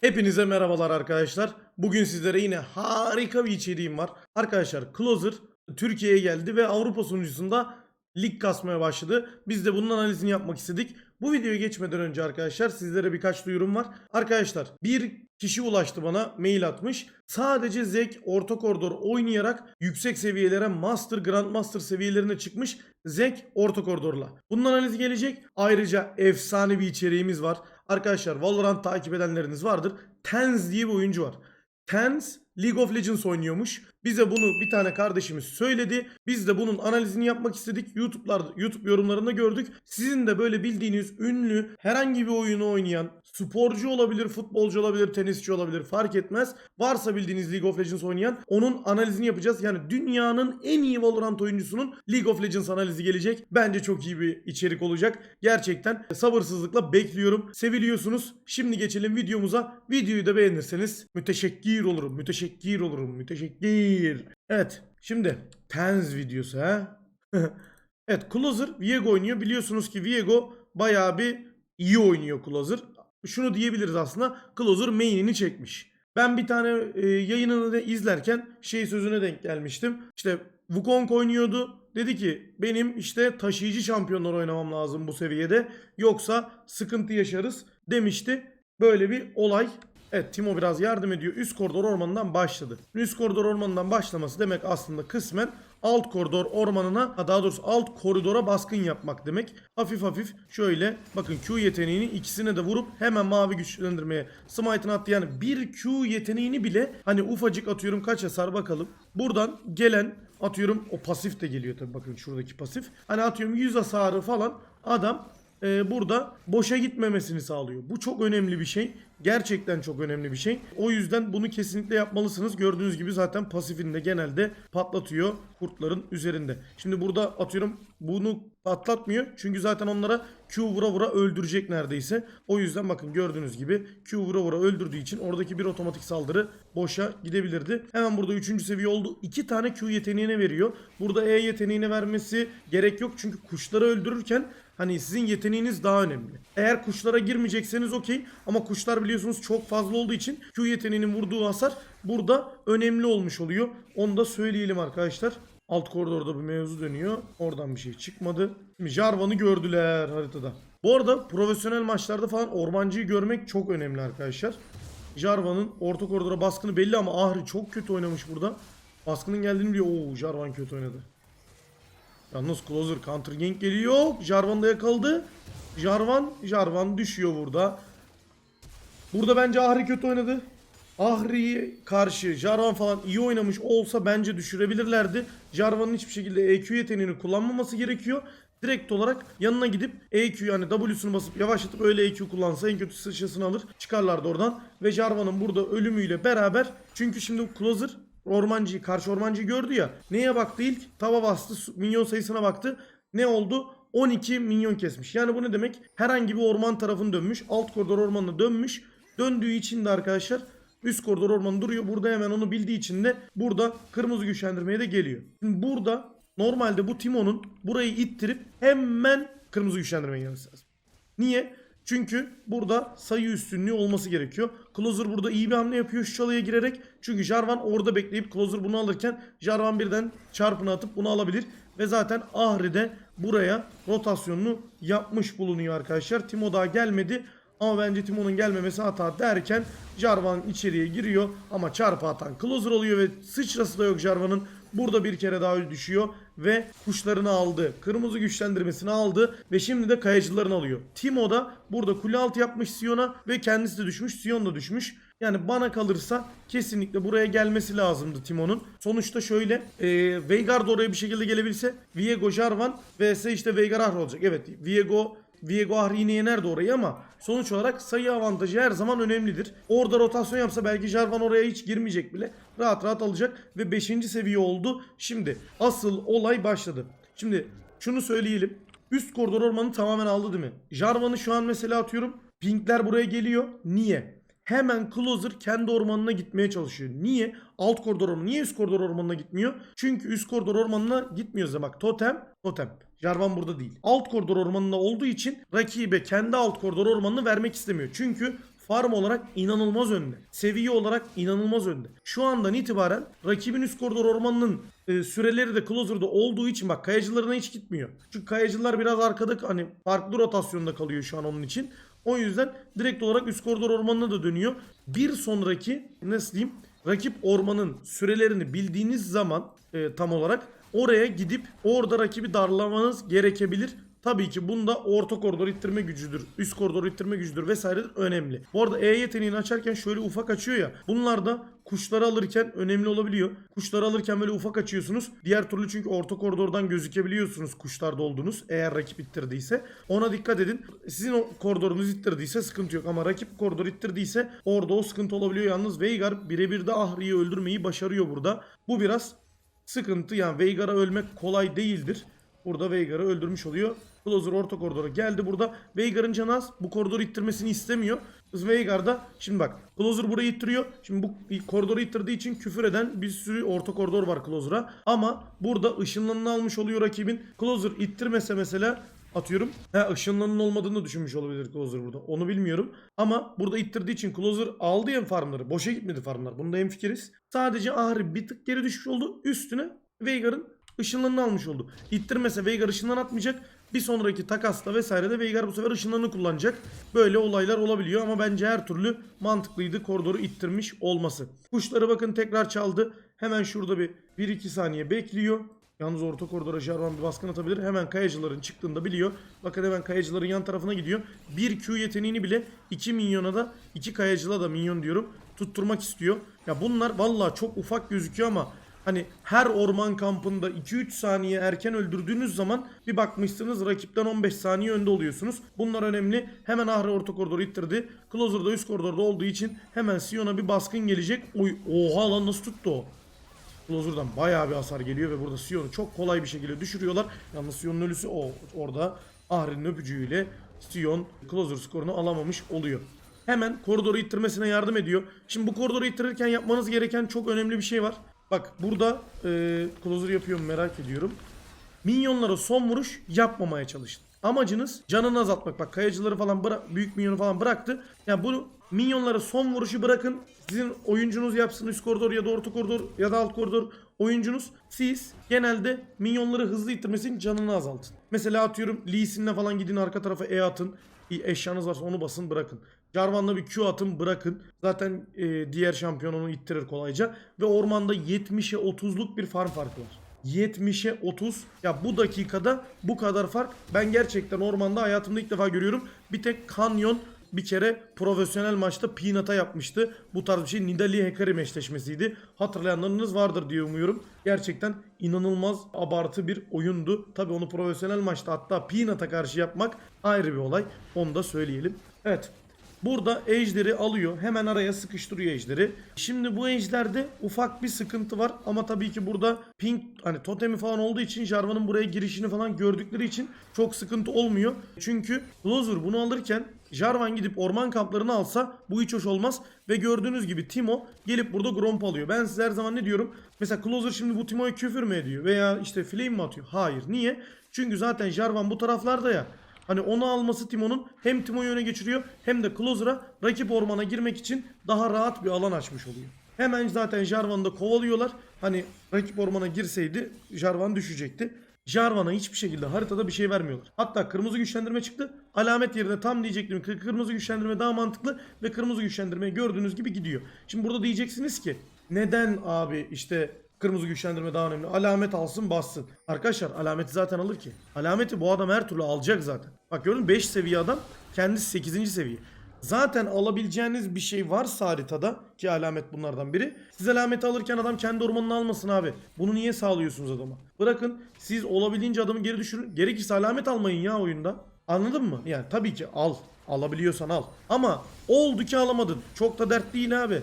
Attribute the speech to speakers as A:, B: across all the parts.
A: Hepinize merhabalar arkadaşlar. Bugün sizlere yine harika bir içeriğim var. Arkadaşlar Closer Türkiye'ye geldi ve Avrupa sunucusunda lig kasmaya başladı. Biz de bunun analizini yapmak istedik. Bu videoya geçmeden önce arkadaşlar sizlere birkaç duyurum var. Arkadaşlar bir kişi ulaştı bana mail atmış. Sadece Zek orta koridor oynayarak yüksek seviyelere Master Grandmaster seviyelerine çıkmış Zek orta koridorla. Bunun analizi gelecek. Ayrıca efsane bir içeriğimiz var. Arkadaşlar Valorant takip edenleriniz vardır. Tenz diye bir oyuncu var. Tenz League of Legends oynuyormuş. Bize bunu bir tane kardeşimiz söyledi. Biz de bunun analizini yapmak istedik. YouTube'larda YouTube yorumlarında gördük. Sizin de böyle bildiğiniz ünlü herhangi bir oyunu oynayan sporcu olabilir, futbolcu olabilir, tenisçi olabilir fark etmez. Varsa bildiğiniz League of Legends oynayan onun analizini yapacağız. Yani dünyanın en iyi Valorant oyuncusunun League of Legends analizi gelecek. Bence çok iyi bir içerik olacak. Gerçekten sabırsızlıkla bekliyorum. Seviliyorsunuz. Şimdi geçelim videomuza. Videoyu da beğenirseniz müteşekkir olurum. Müteşekkir olurum. Müteşekkir. Evet. Şimdi Tenz videosu ha. evet Closer Viego oynuyor. Biliyorsunuz ki Viego bayağı bir iyi oynuyor Closer. Şunu diyebiliriz aslında. Closer main'ini çekmiş. Ben bir tane e, yayınını da izlerken şey sözüne denk gelmiştim. İşte Wukong oynuyordu. Dedi ki benim işte taşıyıcı şampiyonlar oynamam lazım bu seviyede. Yoksa sıkıntı yaşarız demişti. Böyle bir olay. Evet Timo biraz yardım ediyor. Üst koridor ormanından başladı. Üst koridor ormanından başlaması demek aslında kısmen alt koridor ormanına daha doğrusu alt koridora baskın yapmak demek. Hafif hafif şöyle bakın Q yeteneğini ikisine de vurup hemen mavi güçlendirmeye smite'ını attı. Yani bir Q yeteneğini bile hani ufacık atıyorum kaç hasar bakalım. Buradan gelen atıyorum o pasif de geliyor tabii bakın şuradaki pasif. Hani atıyorum 100 hasarı falan adam e, burada boşa gitmemesini sağlıyor. Bu çok önemli bir şey. Gerçekten çok önemli bir şey. O yüzden bunu kesinlikle yapmalısınız. Gördüğünüz gibi zaten pasifinde genelde patlatıyor kurtların üzerinde. Şimdi burada atıyorum bunu patlatmıyor. Çünkü zaten onlara Q vura vura öldürecek neredeyse. O yüzden bakın gördüğünüz gibi Q vura vura öldürdüğü için oradaki bir otomatik saldırı boşa gidebilirdi. Hemen burada 3. seviye oldu. 2 tane Q yeteneğine veriyor. Burada E yeteneğine vermesi gerek yok. Çünkü kuşları öldürürken Hani sizin yeteneğiniz daha önemli. Eğer kuşlara girmeyecekseniz okey ama kuşlar biliyorsunuz çok fazla olduğu için Q yeteneğinin vurduğu hasar burada önemli olmuş oluyor. Onu da söyleyelim arkadaşlar. Alt koridorda bir mevzu dönüyor. Oradan bir şey çıkmadı. Şimdi Jarvan'ı gördüler haritada. Bu arada profesyonel maçlarda falan ormancıyı görmek çok önemli arkadaşlar. Jarvan'ın orta koridora baskını belli ama Ahri çok kötü oynamış burada. Baskının geldiğini biliyor. Oo Jarvan kötü oynadı. Yalnız Closer counter gank geliyor. Jarvan da yakaladı. Jarvan, Jarvan düşüyor burada. Burada bence Ahri kötü oynadı. Ahri'ye karşı Jarvan falan iyi oynamış olsa bence düşürebilirlerdi. Jarvan'ın hiçbir şekilde EQ yeteneğini kullanmaması gerekiyor. Direkt olarak yanına gidip EQ yani W'sunu basıp yavaşlatıp öyle EQ kullansa en kötü sıçrasını alır. Çıkarlardı oradan. Ve Jarvan'ın burada ölümüyle beraber çünkü şimdi Closer ormancıyı karşı ormancıyı gördü ya. Neye baktı ilk? Tava bastı minyon sayısına baktı. Ne oldu? 12 minyon kesmiş. Yani bu ne demek? Herhangi bir orman tarafını dönmüş. Alt koridor ormanına dönmüş. Döndüğü için de arkadaşlar üst koridor ormanı duruyor. Burada hemen onu bildiği için de burada kırmızı güçlendirmeye de geliyor. Şimdi burada normalde bu Timo'nun burayı ittirip hemen kırmızı güçlendirmeye gelmesi lazım. Niye? Çünkü burada sayı üstünlüğü olması gerekiyor. Closer burada iyi bir hamle yapıyor şu çalıya girerek. Çünkü Jarvan orada bekleyip Closer bunu alırken Jarvan birden çarpını atıp bunu alabilir. Ve zaten Ahri de buraya rotasyonunu yapmış bulunuyor arkadaşlar. Timo daha gelmedi. Ama bence Timo'nun gelmemesi hata derken Jarvan içeriye giriyor. Ama çarpı atan Closer oluyor ve sıçrası da yok Jarvan'ın. Burada bir kere daha düşüyor ve kuşlarını aldı. Kırmızı güçlendirmesini aldı ve şimdi de kayacılarını alıyor. Timo da burada kule altı yapmış Sion'a ve kendisi de düşmüş. Sion da düşmüş. Yani bana kalırsa kesinlikle buraya gelmesi lazımdı Timo'nun. Sonuçta şöyle e, Veigar da oraya bir şekilde gelebilse Viego Jarvan vs işte Veigar Ahri olacak. Evet Viego Viego Ahri yine yenerdi orayı ama sonuç olarak sayı avantajı her zaman önemlidir. Orada rotasyon yapsa belki Jarvan oraya hiç girmeyecek bile. Rahat rahat alacak ve 5. seviye oldu. Şimdi asıl olay başladı. Şimdi şunu söyleyelim. Üst koridor ormanı tamamen aldı değil mi? Jarvan'ı şu an mesela atıyorum. Pinkler buraya geliyor. Niye? Hemen Closer kendi ormanına gitmeye çalışıyor. Niye? Alt koridor ormanı. Niye üst koridor ormanına gitmiyor? Çünkü üst koridor ormanına gitmiyor zaten. Bak totem, totem. Jarvan burada değil. Alt koridor ormanında olduğu için rakibe kendi alt koridor ormanını vermek istemiyor. Çünkü farm olarak inanılmaz önde. Seviye olarak inanılmaz önde. Şu andan itibaren rakibin üst koridor ormanının e, süreleri de closer'da olduğu için bak kayacılarına hiç gitmiyor. Çünkü kayacılar biraz arkada hani farklı rotasyonda kalıyor şu an onun için. O yüzden direkt olarak üst koridor ormanına da dönüyor. Bir sonraki nasıl diyeyim rakip ormanın sürelerini bildiğiniz zaman e, tam olarak oraya gidip orada rakibi darlamanız gerekebilir. Tabii ki bunda orta koridor ittirme gücüdür, üst koridor ittirme gücüdür vesairedir önemli. Bu arada E yeteneğini açarken şöyle ufak açıyor ya. Bunlar da kuşları alırken önemli olabiliyor. Kuşları alırken böyle ufak açıyorsunuz. Diğer türlü çünkü orta koridordan gözükebiliyorsunuz kuşlarda olduğunuz eğer rakip ittirdiyse. Ona dikkat edin. Sizin o koridorunuz ittirdiyse sıkıntı yok ama rakip koridor ittirdiyse orada o sıkıntı olabiliyor. Yalnız Veigar birebir de Ahri'yi öldürmeyi başarıyor burada. Bu biraz sıkıntı yani Veigar'a ölmek kolay değildir. Burada Veigar'ı öldürmüş oluyor. Closer orta koridora geldi burada. Veigar'ın canı az. Bu koridoru ittirmesini istemiyor. Veigar da şimdi bak Closer burayı ittiriyor. Şimdi bu koridoru ittirdiği için küfür eden bir sürü orta koridor var Closer'a. Ama burada ışınlanını almış oluyor rakibin. Closer ittirmese mesela atıyorum. Ha ışınlanın olmadığını düşünmüş olabilir Closer burada. Onu bilmiyorum. Ama burada ittirdiği için Closer aldı ya farmları. Boşa gitmedi farmlar. Bunda hemfikiriz. Sadece Ahri bir tık geri düşmüş oldu. Üstüne Veigar'ın ışınlanını almış oldu. İttirmese Veigar ışınlan atmayacak. Bir sonraki takasla vesairede Veigar bu sefer ışınlanını kullanacak. Böyle olaylar olabiliyor ama bence her türlü mantıklıydı koridoru ittirmiş olması. Kuşları bakın tekrar çaldı. Hemen şurada bir 1-2 saniye bekliyor. Yalnız orta koridora Jarvan bir baskın atabilir. Hemen kayacıların çıktığında biliyor. Bakın hemen kayacıların yan tarafına gidiyor. Bir Q yeteneğini bile 2 minyona da 2 kayacıla da minyon diyorum. Tutturmak istiyor. Ya bunlar valla çok ufak gözüküyor ama Hani her orman kampında 2-3 saniye erken öldürdüğünüz zaman bir bakmışsınız rakipten 15 saniye önde oluyorsunuz. Bunlar önemli. Hemen Ahri orta koridoru ittirdi. Closer da üst koridorda olduğu için hemen Sion'a bir baskın gelecek. Oy, oha lan nasıl tuttu o? Closer'dan bayağı bir hasar geliyor ve burada Sion'u çok kolay bir şekilde düşürüyorlar. Yalnız Sion'un ölüsü o orada Ahri'nin öpücüğüyle Sion Closer skorunu alamamış oluyor. Hemen koridoru ittirmesine yardım ediyor. Şimdi bu koridoru ittirirken yapmanız gereken çok önemli bir şey var. Bak burada e, closer yapıyorum merak ediyorum. Minyonlara son vuruş yapmamaya çalışın. Amacınız canını azaltmak. Bak kayacıları falan bıra- büyük minyonu falan bıraktı. Yani bunu minyonlara son vuruşu bırakın. Sizin oyuncunuz yapsın üst koridor ya da orta koridor ya da alt koridor oyuncunuz. Siz genelde minyonları hızlı ittirmesin canını azaltın. Mesela atıyorum Lee Sin'le falan gidin arka tarafa E atın. Eşyanız varsa onu basın bırakın. Jarvan'la bir Q atın bırakın. Zaten e, diğer şampiyon onu ittirir kolayca. Ve ormanda 70'e 30'luk bir farm farkı var. 70'e 30. Ya bu dakikada bu kadar fark ben gerçekten ormanda hayatımda ilk defa görüyorum. Bir tek Kanyon bir kere profesyonel maçta Peanut'a yapmıştı. Bu tarz bir şey Nidali Hekari eşleşmesiydi. Hatırlayanlarınız vardır diye umuyorum. Gerçekten inanılmaz abartı bir oyundu. Tabi onu profesyonel maçta hatta Peanut'a karşı yapmak ayrı bir olay. Onu da söyleyelim. Evet Burada ejderi alıyor. Hemen araya sıkıştırıyor ejderi. Şimdi bu ejderde ufak bir sıkıntı var. Ama tabii ki burada pink hani totemi falan olduğu için Jarvan'ın buraya girişini falan gördükleri için çok sıkıntı olmuyor. Çünkü Closer bunu alırken Jarvan gidip orman kamplarını alsa bu hiç hoş olmaz. Ve gördüğünüz gibi Timo gelip burada Gromp alıyor. Ben size her zaman ne diyorum? Mesela Closer şimdi bu Timo'ya küfür mü ediyor? Veya işte flame mi atıyor? Hayır. Niye? Çünkü zaten Jarvan bu taraflarda ya. Hani onu alması Timo'nun hem Timo'yu öne geçiriyor hem de Closer'a rakip ormana girmek için daha rahat bir alan açmış oluyor. Hemen zaten Jarvan'ı da kovalıyorlar. Hani rakip ormana girseydi Jarvan düşecekti. Jarvan'a hiçbir şekilde haritada bir şey vermiyorlar. Hatta kırmızı güçlendirme çıktı. Alamet yerine tam diyecektim kırmızı güçlendirme daha mantıklı ve kırmızı güçlendirme gördüğünüz gibi gidiyor. Şimdi burada diyeceksiniz ki neden abi işte Kırmızı güçlendirme daha önemli. Alamet alsın bassın. Arkadaşlar alameti zaten alır ki. Alameti bu adam her türlü alacak zaten. Bak gördün mü 5 seviye adam. Kendisi 8. seviye. Zaten alabileceğiniz bir şey varsa haritada ki alamet bunlardan biri. Siz alameti alırken adam kendi ormanını almasın abi. Bunu niye sağlıyorsunuz adama? Bırakın siz olabildiğince adamı geri düşürün. Gerekirse alamet almayın ya oyunda. Anladın mı? Yani tabii ki al. Alabiliyorsan al. Ama oldu ki alamadın. Çok da dert değil abi.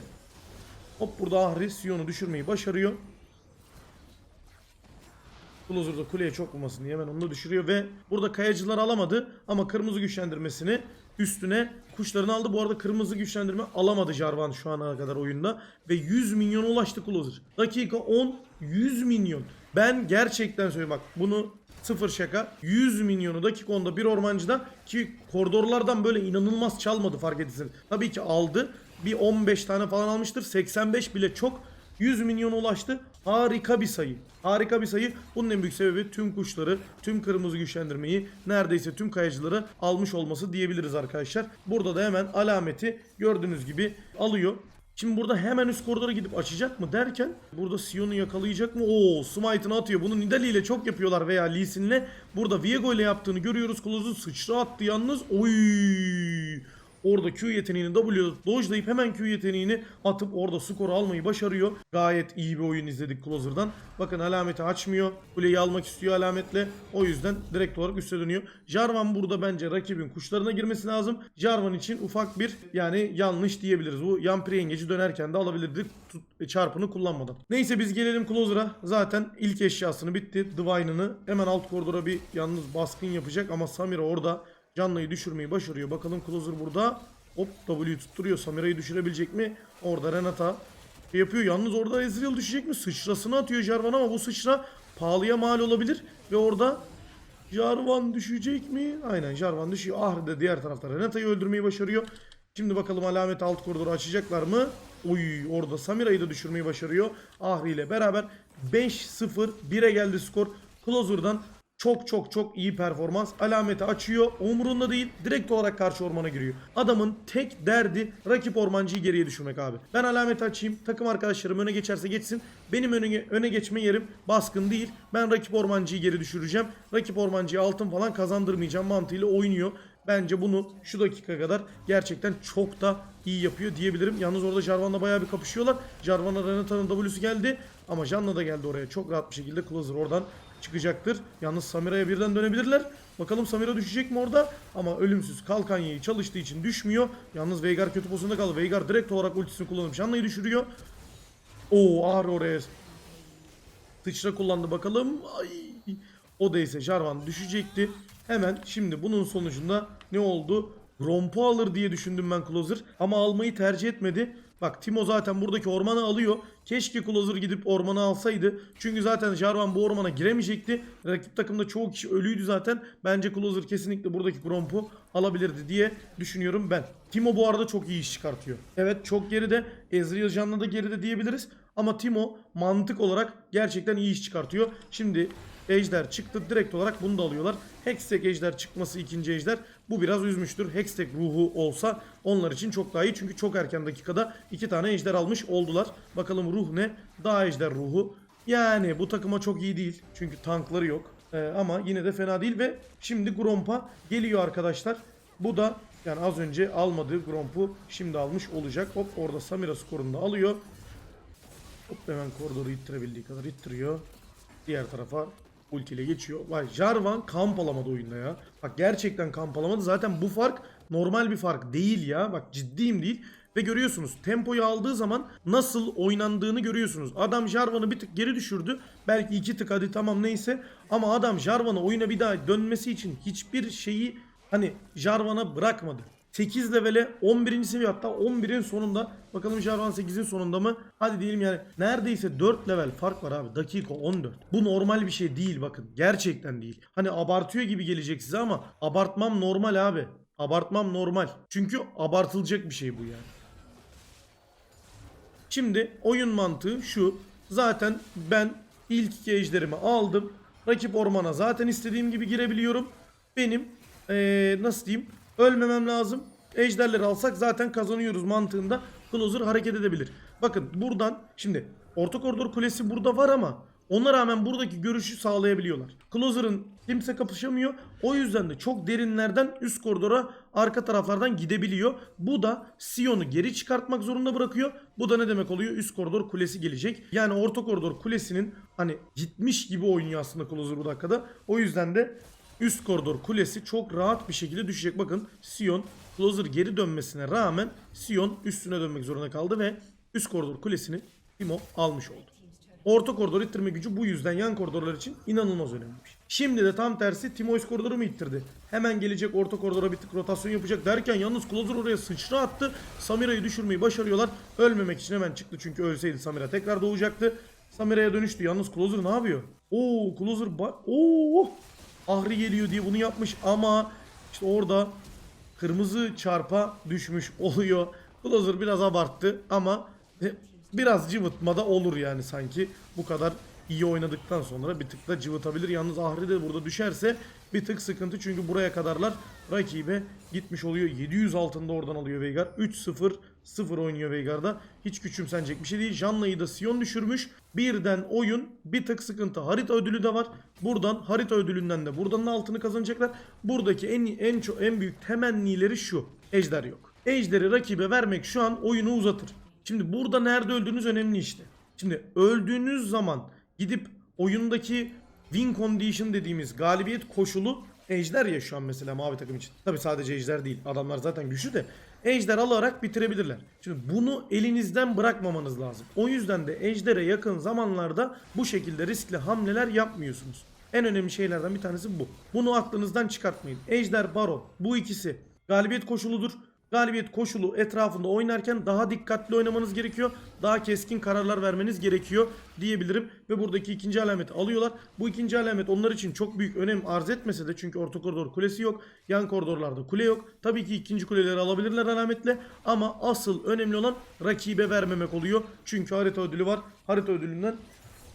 A: Hop burada Ahri Sion'u düşürmeyi başarıyor. Closer da kuleye çok vurmasın diye hemen onu da düşürüyor ve burada kayacılar alamadı ama kırmızı güçlendirmesini üstüne kuşlarını aldı. Bu arada kırmızı güçlendirme alamadı Jarvan şu ana kadar oyunda ve 100 milyona ulaştı Closer. Dakika 10 100 milyon. Ben gerçekten söylüyorum bak bunu sıfır şaka 100 milyonu dakika 10'da bir ormancıdan ki koridorlardan böyle inanılmaz çalmadı fark etsin. Tabii ki aldı. Bir 15 tane falan almıştır. 85 bile çok. 100 milyona ulaştı. Harika bir sayı. Harika bir sayı. Bunun en büyük sebebi tüm kuşları, tüm kırmızı güçlendirmeyi, neredeyse tüm kayacıları almış olması diyebiliriz arkadaşlar. Burada da hemen alameti gördüğünüz gibi alıyor. Şimdi burada hemen üst koridora gidip açacak mı derken burada Sion'u yakalayacak mı? Oo Smite'ını atıyor. Bunu Nidali ile çok yapıyorlar veya Lee Sin'le. Burada Viego ile yaptığını görüyoruz. Kloz'u sıçra attı yalnız. Oy! Orada Q yeteneğini W dojlayıp hemen Q yeteneğini atıp orada skoru almayı başarıyor. Gayet iyi bir oyun izledik Closer'dan. Bakın alameti açmıyor. Kuleyi almak istiyor alametle. O yüzden direkt olarak üste dönüyor. Jarvan burada bence rakibin kuşlarına girmesi lazım. Jarvan için ufak bir yani yanlış diyebiliriz. Bu Yampiri yengeci dönerken de alabilirdik tut- çarpını kullanmadan. Neyse biz gelelim Closer'a. Zaten ilk eşyasını bitti. Divine'ını hemen alt koridora bir yalnız baskın yapacak ama Samira orada Canlıyı düşürmeyi başarıyor. Bakalım Closer burada. Hop W'yu tutturuyor. Samira'yı düşürebilecek mi? Orada Renata yapıyor. Yalnız orada Ezreal düşecek mi? Sıçrasını atıyor Jarvan ama bu sıçra pahalıya mal olabilir. Ve orada Jarvan düşecek mi? Aynen Jarvan düşüyor. Ahri de diğer tarafta Renata'yı öldürmeyi başarıyor. Şimdi bakalım alamet alt koridoru açacaklar mı? Oy orada Samira'yı da düşürmeyi başarıyor. Ahri ile beraber 5-0 1'e geldi skor. Closer'dan çok çok çok iyi performans. Alameti açıyor. Umurunda değil. Direkt olarak karşı ormana giriyor. Adamın tek derdi rakip ormancıyı geriye düşürmek abi. Ben alameti açayım. Takım arkadaşlarım öne geçerse geçsin. Benim öne, öne geçme yerim baskın değil. Ben rakip ormancıyı geri düşüreceğim. Rakip ormancıya altın falan kazandırmayacağım mantığıyla oynuyor. Bence bunu şu dakika kadar gerçekten çok da iyi yapıyor diyebilirim. Yalnız orada Jarvan'la bayağı bir kapışıyorlar. Jarvan'a Renata'nın W'su geldi. Ama Janna da geldi oraya. Çok rahat bir şekilde Closer oradan çıkacaktır. Yalnız Samira'ya birden dönebilirler. Bakalım Samira düşecek mi orada? Ama ölümsüz kalkan yayı çalıştığı için düşmüyor. Yalnız Veigar kötü pozisyonda kaldı. Veigar direkt olarak ultisini kullanıp Janna'yı düşürüyor. Oo ağır oraya sıçra kullandı bakalım. Ay. O da ise Jarvan düşecekti. Hemen şimdi bunun sonucunda ne oldu? Rompo alır diye düşündüm ben Closer. Ama almayı tercih etmedi. Bak Timo zaten buradaki ormanı alıyor. Keşke Closer gidip ormanı alsaydı. Çünkü zaten Jarvan bu ormana giremeyecekti. Rakip takımda çoğu kişi ölüydü zaten. Bence Closer kesinlikle buradaki Gromp'u alabilirdi diye düşünüyorum ben. Timo bu arada çok iyi iş çıkartıyor. Evet çok geride. Ezreal Jan'la da geride diyebiliriz. Ama Timo mantık olarak gerçekten iyi iş çıkartıyor. Şimdi Ejder çıktı. Direkt olarak bunu da alıyorlar. Hextech Ejder çıkması ikinci Ejder. Bu biraz üzmüştür. Hextech ruhu olsa onlar için çok daha iyi. Çünkü çok erken dakikada iki tane Ejder almış oldular. Bakalım ruh ne? Daha Ejder ruhu. Yani bu takıma çok iyi değil. Çünkü tankları yok. Ee, ama yine de fena değil ve şimdi Gromp'a geliyor arkadaşlar. Bu da yani az önce almadığı Gromp'u şimdi almış olacak. Hop orada Samira skorunu da alıyor. Hop hemen koridoru ittirebildiği kadar ittiriyor. Diğer tarafa ultiyle geçiyor. Vay Jarvan kamp alamadı oyunda ya. Bak gerçekten kamp alamadı. Zaten bu fark normal bir fark değil ya. Bak ciddiyim değil. Ve görüyorsunuz tempoyu aldığı zaman nasıl oynandığını görüyorsunuz. Adam Jarvan'ı bir tık geri düşürdü. Belki iki tık hadi tamam neyse. Ama adam Jarvan'ı oyuna bir daha dönmesi için hiçbir şeyi hani Jarvan'a bırakmadı. 8 levele 11. seviye hatta 11'in sonunda bakalım Jarvan 8'in sonunda mı? Hadi diyelim yani neredeyse 4 level fark var abi dakika 14. Bu normal bir şey değil bakın gerçekten değil. Hani abartıyor gibi gelecek size ama abartmam normal abi. Abartmam normal. Çünkü abartılacak bir şey bu yani. Şimdi oyun mantığı şu. Zaten ben ilk iki ejderimi aldım. Rakip ormana zaten istediğim gibi girebiliyorum. Benim eee, nasıl diyeyim ölmemem lazım. Ejderleri alsak zaten kazanıyoruz mantığında Closer hareket edebilir. Bakın buradan şimdi orta koridor kulesi burada var ama ona rağmen buradaki görüşü sağlayabiliyorlar. Closer'ın kimse kapışamıyor. O yüzden de çok derinlerden üst koridora arka taraflardan gidebiliyor. Bu da Sion'u geri çıkartmak zorunda bırakıyor. Bu da ne demek oluyor? Üst koridor kulesi gelecek. Yani orta koridor kulesinin hani gitmiş gibi oynuyor aslında Closer bu dakikada. O yüzden de üst koridor kulesi çok rahat bir şekilde düşecek. Bakın Sion Closer geri dönmesine rağmen Sion üstüne dönmek zorunda kaldı ve üst koridor kulesini Timo almış oldu. Orta koridor ittirme gücü bu yüzden yan koridorlar için inanılmaz önemliymiş. Şimdi de tam tersi Timois koridoru mu ittirdi? Hemen gelecek orta koridora bir tık rotasyon yapacak derken yalnız Closer oraya sıçra attı. Samira'yı düşürmeyi başarıyorlar. Ölmemek için hemen çıktı çünkü ölseydi Samira tekrar doğacaktı. Samira'ya dönüştü. Yalnız Closer ne yapıyor? Oo Closer ba- Oo Ahri geliyor diye bunu yapmış ama işte orada kırmızı çarpa düşmüş oluyor. Closer biraz abarttı ama e, biraz cıvıtmada olur yani sanki. Bu kadar iyi oynadıktan sonra bir tık da cıvıtabilir. Yalnız Ahri de burada düşerse bir tık sıkıntı. Çünkü buraya kadarlar rakibe gitmiş oluyor. 700 altında oradan alıyor Veigar. 3-0 0 oynuyor Veigar'da. Hiç küçümsenecek bir şey değil. Janna'yı da Sion düşürmüş. Birden oyun bir tık sıkıntı. Harita ödülü de var. Buradan harita ödülünden de buradan da altını kazanacaklar. Buradaki en en çok en büyük temennileri şu. Ejder yok. Ejderi rakibe vermek şu an oyunu uzatır. Şimdi burada nerede öldüğünüz önemli işte. Şimdi öldüğünüz zaman gidip oyundaki win condition dediğimiz galibiyet koşulu Ejder ya şu an mesela mavi takım için. Tabi sadece Ejder değil. Adamlar zaten güçlü de. Ejder alarak bitirebilirler. Şimdi bunu elinizden bırakmamanız lazım. O yüzden de Ejder'e yakın zamanlarda bu şekilde riskli hamleler yapmıyorsunuz. En önemli şeylerden bir tanesi bu. Bunu aklınızdan çıkartmayın. Ejder, Baron bu ikisi galibiyet koşuludur. Galibiyet koşulu etrafında oynarken daha dikkatli oynamanız gerekiyor. Daha keskin kararlar vermeniz gerekiyor diyebilirim. Ve buradaki ikinci alameti alıyorlar. Bu ikinci alamet onlar için çok büyük önem arz etmese de çünkü orta koridor kulesi yok. Yan koridorlarda kule yok. Tabii ki ikinci kuleleri alabilirler alametle. Ama asıl önemli olan rakibe vermemek oluyor. Çünkü harita ödülü var. Harita ödülünden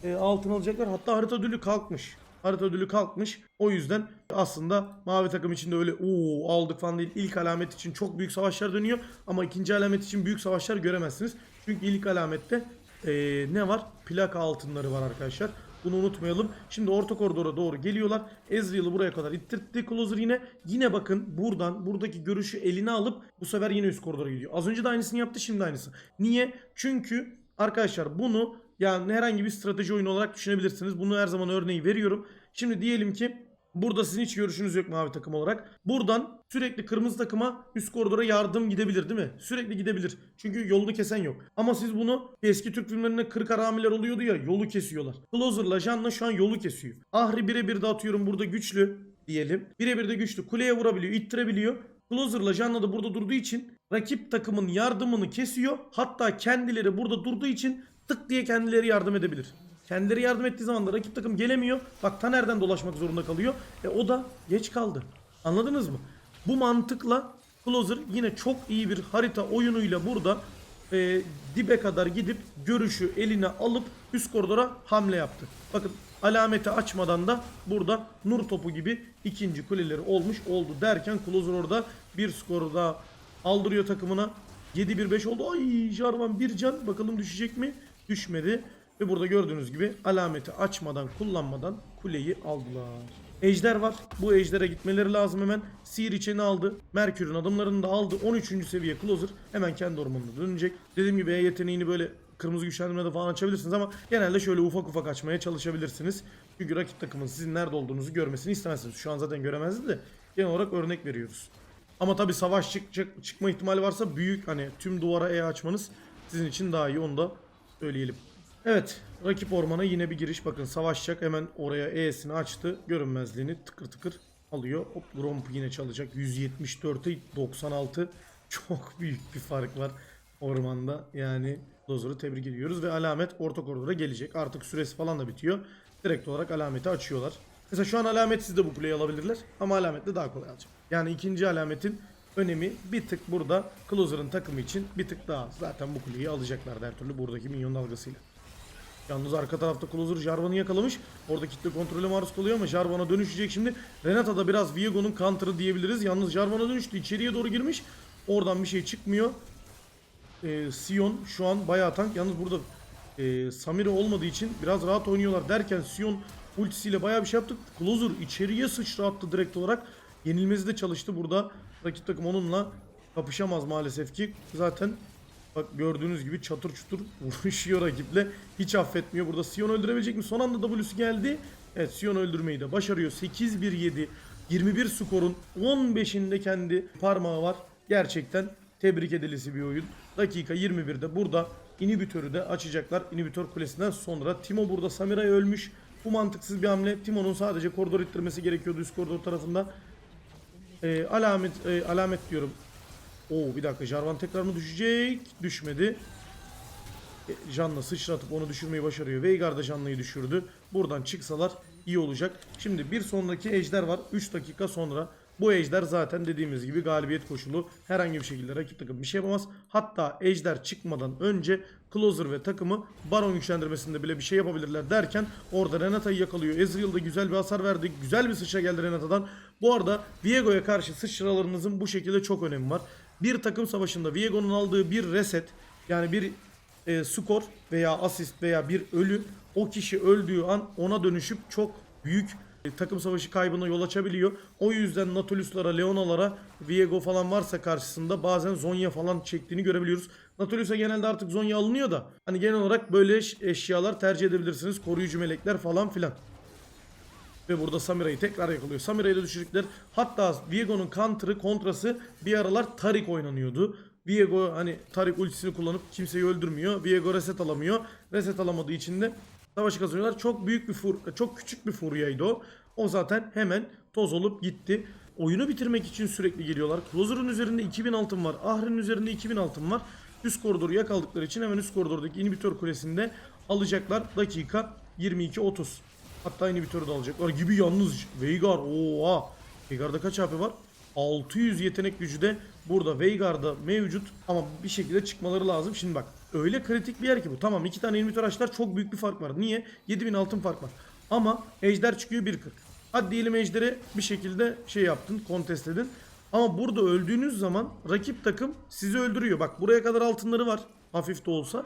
A: e, altın alacaklar. Hatta harita ödülü kalkmış. Harita ödülü kalkmış. O yüzden aslında mavi takım için de öyle uuu aldık falan değil. İlk alamet için çok büyük savaşlar dönüyor. Ama ikinci alamet için büyük savaşlar göremezsiniz. Çünkü ilk alamette eee, ne var? Plaka altınları var arkadaşlar. Bunu unutmayalım. Şimdi orta koridora doğru geliyorlar. Ezreal'ı buraya kadar ittirtti Closer yine. Yine bakın buradan buradaki görüşü eline alıp bu sefer yine üst koridora gidiyor. Az önce de aynısını yaptı şimdi aynısı. Niye? Çünkü arkadaşlar bunu yani herhangi bir strateji oyunu olarak düşünebilirsiniz. Bunu her zaman örneği veriyorum. Şimdi diyelim ki burada sizin hiç görüşünüz yok mavi takım olarak. Buradan sürekli kırmızı takıma üst koridora yardım gidebilir değil mi? Sürekli gidebilir. Çünkü yolunu kesen yok. Ama siz bunu eski Türk filmlerinde kırk haramiler oluyordu ya yolu kesiyorlar. Closer'la Jan'la şu an yolu kesiyor. Ahri birebir de atıyorum burada güçlü diyelim. Birebir de güçlü. Kuleye vurabiliyor, ittirebiliyor. Closer'la Jan'la da burada durduğu için rakip takımın yardımını kesiyor. Hatta kendileri burada durduğu için tık diye kendileri yardım edebilir. Kendileri yardım ettiği zaman da rakip takım gelemiyor. Bak Taner'den dolaşmak zorunda kalıyor. E o da geç kaldı. Anladınız mı? Bu mantıkla Closer yine çok iyi bir harita oyunuyla burada e, dibe kadar gidip görüşü eline alıp üst koridora hamle yaptı. Bakın alameti açmadan da burada nur topu gibi ikinci kuleleri olmuş oldu derken Closer orada bir skoru daha aldırıyor takımına. 7-1-5 oldu. Ay Jarvan bir can. Bakalım düşecek mi? Düşmedi. Ve burada gördüğünüz gibi alameti açmadan kullanmadan kuleyi aldılar. Ejder var. Bu ejdere gitmeleri lazım hemen. Sihir içeni aldı. Merkür'ün adımlarını da aldı. 13. seviye Closer. Hemen kendi ormanına dönecek. Dediğim gibi E yeteneğini böyle kırmızı güçlendirmede falan açabilirsiniz ama genelde şöyle ufak ufak açmaya çalışabilirsiniz. Çünkü rakip takımın sizin nerede olduğunuzu görmesini istemezsiniz. Şu an zaten göremezdi de genel olarak örnek veriyoruz. Ama tabi savaş çıkacak, çıkma ihtimali varsa büyük hani tüm duvara E açmanız sizin için daha iyi onu da söyleyelim. Evet rakip ormana yine bir giriş bakın savaşacak hemen oraya E'sini açtı görünmezliğini tıkır tıkır alıyor. Hop Gromp yine çalacak 174'e 96 çok büyük bir fark var ormanda yani Dozer'ı tebrik ediyoruz ve alamet orta koridora gelecek artık süresi falan da bitiyor direkt olarak alameti açıyorlar. Mesela şu an alametsiz de bu kuleyi alabilirler ama alametle daha kolay alacak. Yani ikinci alametin önemi bir tık burada Closer'ın takımı için bir tık daha. Zaten bu kuleyi alacaklar her türlü buradaki minyon dalgasıyla. Yalnız arka tarafta Closer Jarvan'ı yakalamış. Orada kitle kontrolü maruz kalıyor ama Jarvan'a dönüşecek şimdi. Renata da biraz Viego'nun counter'ı diyebiliriz. Yalnız Jarvan'a dönüştü. içeriye doğru girmiş. Oradan bir şey çıkmıyor. Ee, Sion şu an bayağı tank. Yalnız burada e, Samira olmadığı için biraz rahat oynuyorlar derken Sion ultisiyle bayağı bir şey yaptık. Closer içeriye sıçrattı direkt olarak. Yenilmesi de çalıştı burada. Rakip takım onunla kapışamaz maalesef ki. Zaten bak gördüğünüz gibi çatır çutur vuruşuyor rakiple. Hiç affetmiyor. Burada Sion öldürebilecek mi? Son anda W'su geldi. Evet Sion öldürmeyi de başarıyor. 8-1-7 21 skorun 15'inde kendi parmağı var. Gerçekten tebrik edilisi bir oyun. Dakika 21'de burada inhibitörü de açacaklar. İnhibitör kulesinden sonra Timo burada Samira'ya ölmüş. Bu mantıksız bir hamle. Timo'nun sadece koridor ittirmesi gerekiyordu üst koridor tarafında. Ee, alamet e, alamet diyorum. Oo bir dakika Jarvan tekrar mı düşecek? Düşmedi. E, Jan'la sıçratıp onu düşürmeyi başarıyor. Veigar da Jan'la'yı düşürdü. Buradan çıksalar iyi olacak. Şimdi bir sonraki ejder var. 3 dakika sonra. Bu ejder zaten dediğimiz gibi galibiyet koşulu. Herhangi bir şekilde rakip takım bir şey yapamaz. Hatta ejder çıkmadan önce Closer ve takımı Baron güçlendirmesinde bile bir şey yapabilirler derken orada Renata'yı yakalıyor. Ezreal da güzel bir hasar verdi. Güzel bir sıçra geldi Renata'dan. Bu arada Viego'ya karşı sıçralarınızın bu şekilde çok önemi var. Bir takım savaşında Viego'nun aldığı bir reset yani bir e, skor veya asist veya bir ölüm o kişi öldüğü an ona dönüşüp çok büyük e, takım savaşı kaybına yol açabiliyor. O yüzden Nautilus'lara, Leona'lara, Viego falan varsa karşısında bazen Zonya falan çektiğini görebiliyoruz. Nautilus'a genelde artık Zonya alınıyor da hani genel olarak böyle eş- eşyalar tercih edebilirsiniz. Koruyucu melekler falan filan. Ve burada Samira'yı tekrar yakalıyor. Samira'yı da düşürdükler. Hatta Viego'nun counter'ı, kontrası bir aralar Tarik oynanıyordu. Viego hani Tarik ultisini kullanıp kimseyi öldürmüyor. Viego reset alamıyor. Reset alamadığı için de savaşı kazanıyorlar. Çok büyük bir fur, çok küçük bir furyaydı o. O zaten hemen toz olup gitti. Oyunu bitirmek için sürekli geliyorlar. Closer'ın üzerinde 2000 altın var. Ahri'nin üzerinde 2000 altın var. Üst koridoru yakaladıkları için hemen üst koridordaki inhibitör kulesinde alacaklar. Dakika 22-30. Hatta inhibitörü de alacaklar gibi yalnız Veigar oha. Veigar'da kaç HP var? 600 yetenek gücü de burada Veigar'da mevcut ama bir şekilde çıkmaları lazım. Şimdi bak öyle kritik bir yer ki bu. Tamam iki tane inhibitör açtılar çok büyük bir fark var. Niye? 7000 altın fark var. Ama ejder çıkıyor 1.40. Hadi diyelim ejderi bir şekilde şey yaptın, kontest edin. Ama burada öldüğünüz zaman rakip takım sizi öldürüyor. Bak buraya kadar altınları var hafif de olsa.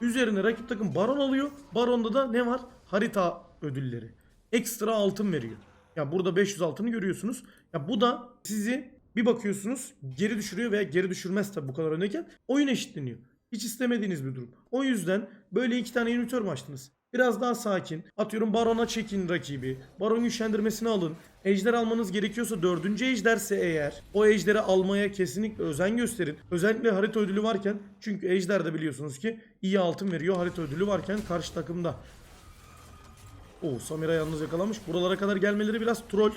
A: Üzerine rakip takım baron alıyor. Baronda da ne var? Harita ödülleri. Ekstra altın veriyor. Ya burada 500 altını görüyorsunuz. Ya bu da sizi bir bakıyorsunuz geri düşürüyor veya geri düşürmez tabi bu kadar öndeyken oyun eşitleniyor. Hiç istemediğiniz bir durum. O yüzden böyle iki tane inhibitör mü açtınız? Biraz daha sakin. Atıyorum barona çekin rakibi. Baron güçlendirmesini alın. Ejder almanız gerekiyorsa dördüncü ejderse eğer o ejderi almaya kesinlikle özen gösterin. Özellikle harita ödülü varken çünkü ejder de biliyorsunuz ki iyi altın veriyor harita ödülü varken karşı takımda. Oo Samira yalnız yakalamış. Buralara kadar gelmeleri biraz troll.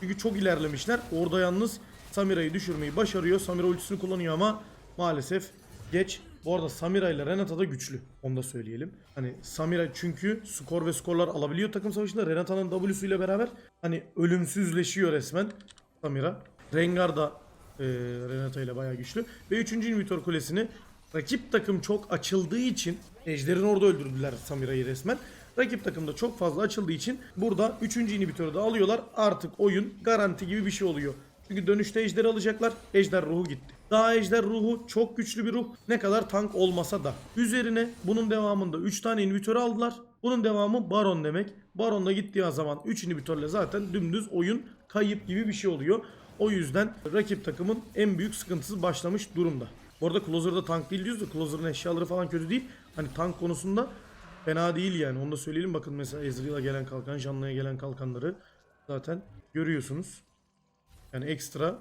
A: Çünkü çok ilerlemişler. Orada yalnız Samira'yı düşürmeyi başarıyor. Samira ultisini kullanıyor ama maalesef geç. Bu arada Samira ile Renata da güçlü. Onu da söyleyelim. Hani Samira çünkü skor ve skorlar alabiliyor takım savaşında. Renata'nın W'su ile beraber hani ölümsüzleşiyor resmen Samira. Rengar da e, Renata ile bayağı güçlü. Ve 3. inhibitor kulesini rakip takım çok açıldığı için Ejder'in orada öldürdüler Samira'yı resmen. Rakip takımda çok fazla açıldığı için burada 3. inhibitörü de alıyorlar. Artık oyun garanti gibi bir şey oluyor. Çünkü dönüşte Ejder alacaklar. Ejder ruhu gitti. Daha Ejder ruhu çok güçlü bir ruh. Ne kadar tank olmasa da. Üzerine bunun devamında 3 tane inhibitör aldılar. Bunun devamı Baron demek. Baron da gittiği zaman 3 inhibitörle zaten dümdüz oyun kayıp gibi bir şey oluyor. O yüzden rakip takımın en büyük sıkıntısı başlamış durumda. Bu arada Closer'da tank değil diyoruz da Closer'ın eşyaları falan kötü değil. Hani tank konusunda fena değil yani. Onu da söyleyelim. Bakın mesela Ezreal'a gelen kalkan, Janla'ya gelen kalkanları zaten görüyorsunuz. Yani ekstra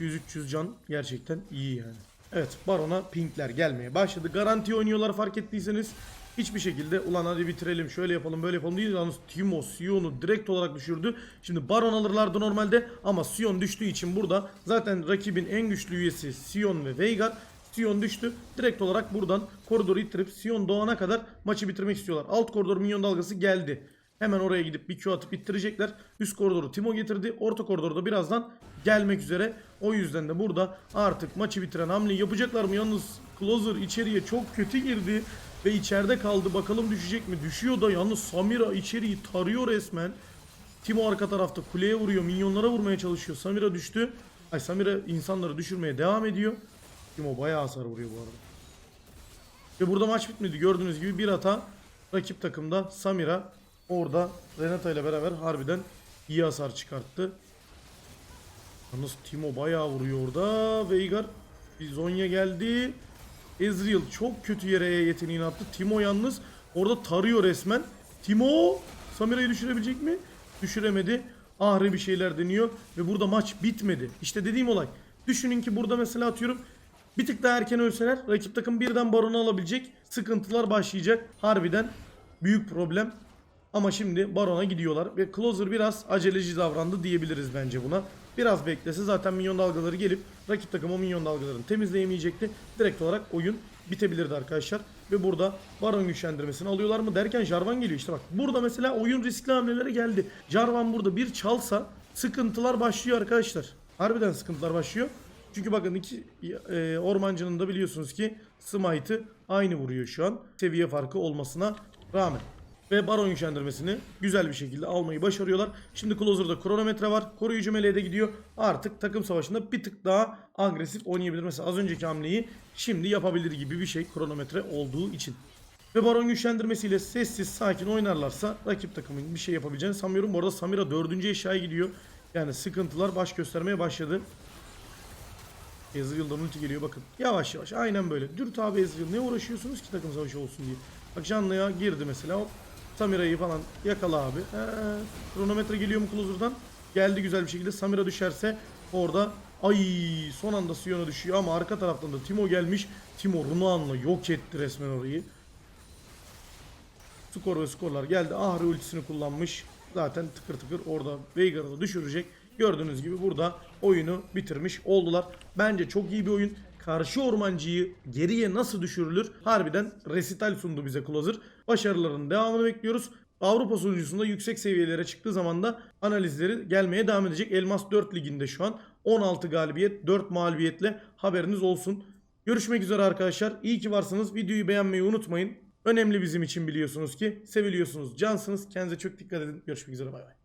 A: 200-300 can gerçekten iyi yani. Evet Baron'a pinkler gelmeye başladı. Garanti oynuyorlar fark ettiyseniz. Hiçbir şekilde ulan hadi bitirelim şöyle yapalım böyle yapalım değil. Yalnız Timo Sion'u direkt olarak düşürdü. Şimdi Baron alırlardı normalde ama Sion düştüğü için burada zaten rakibin en güçlü üyesi Sion ve Veigar. Sion düştü. Direkt olarak buradan koridoru ittirip Sion doğana kadar maçı bitirmek istiyorlar. Alt koridor minyon dalgası geldi. Hemen oraya gidip bir Q atıp ittirecekler. Üst koridoru Timo getirdi. Orta koridorda birazdan gelmek üzere. O yüzden de burada artık maçı bitiren hamleyi yapacaklar mı? Yalnız Closer içeriye çok kötü girdi. Ve içeride kaldı. Bakalım düşecek mi? Düşüyor da yalnız Samira içeriği tarıyor resmen. Timo arka tarafta kuleye vuruyor. Minyonlara vurmaya çalışıyor. Samira düştü. Ay Samira insanları düşürmeye devam ediyor. Timo bayağı hasar vuruyor bu arada. Ve burada maç bitmedi. Gördüğünüz gibi bir hata rakip takımda Samira orada Renata ile beraber harbiden iyi hasar çıkarttı. Yalnız Timo bayağı vuruyor orada. Veigar Zonya geldi. Ezreal çok kötü yere yeteneğini attı. Timo yalnız orada tarıyor resmen. Timo Samira'yı düşürebilecek mi? Düşüremedi. Ahri bir şeyler deniyor ve burada maç bitmedi. İşte dediğim olay. Düşünün ki burada mesela atıyorum Bir tık daha erken ölseler rakip takım birden baronu alabilecek. Sıkıntılar başlayacak. Harbiden büyük problem. Ama şimdi barona gidiyorlar ve Closer biraz aceleci davrandı diyebiliriz bence buna. Biraz beklese zaten minyon dalgaları gelip rakip takım o minyon dalgalarını temizleyemeyecekti. Direkt olarak oyun bitebilirdi arkadaşlar. Ve burada baron güçlendirmesini alıyorlar mı derken Jarvan geliyor işte bak. Burada mesela oyun riskli hamlelere geldi. Jarvan burada bir çalsa sıkıntılar başlıyor arkadaşlar. Harbiden sıkıntılar başlıyor. Çünkü bakın iki e, ormancının da biliyorsunuz ki smite'ı aynı vuruyor şu an. Seviye farkı olmasına rağmen. Ve baron güçlendirmesini güzel bir şekilde almayı başarıyorlar. Şimdi Closer'da kronometre var. Koruyucu meleğe de gidiyor. Artık takım savaşında bir tık daha agresif oynayabilir. Mesela az önceki hamleyi şimdi yapabilir gibi bir şey kronometre olduğu için. Ve baron güçlendirmesiyle sessiz sakin oynarlarsa rakip takımın bir şey yapabileceğini sanmıyorum. Bu arada Samira dördüncü eşyaya gidiyor. Yani sıkıntılar baş göstermeye başladı. Ezreal'dan ulti geliyor bakın. Yavaş yavaş aynen böyle. Dürt abi Ezreal ne uğraşıyorsunuz ki takım savaşı olsun diye. Bak canlıya girdi mesela hop. Samira'yı falan yakala abi. He, kronometre geliyor mu Closer'dan? Geldi güzel bir şekilde. Samira düşerse orada ay son anda Sion'a düşüyor ama arka taraftan da Timo gelmiş. Timo Runaan'la yok etti resmen orayı. Skor ve skorlar geldi. Ahri ultisini kullanmış. Zaten tıkır tıkır orada Veigar'ı düşürecek. Gördüğünüz gibi burada oyunu bitirmiş oldular. Bence çok iyi bir oyun. Karşı ormancıyı geriye nasıl düşürülür? Harbiden resital sundu bize Closer. Başarıların devamını bekliyoruz. Avrupa sunucusunda yüksek seviyelere çıktığı zaman da analizleri gelmeye devam edecek. Elmas 4 liginde şu an 16 galibiyet 4 mağlubiyetle haberiniz olsun. Görüşmek üzere arkadaşlar. İyi ki varsınız. Videoyu beğenmeyi unutmayın. Önemli bizim için biliyorsunuz ki. Seviliyorsunuz, cansınız. Kendinize çok dikkat edin. Görüşmek üzere bay bay.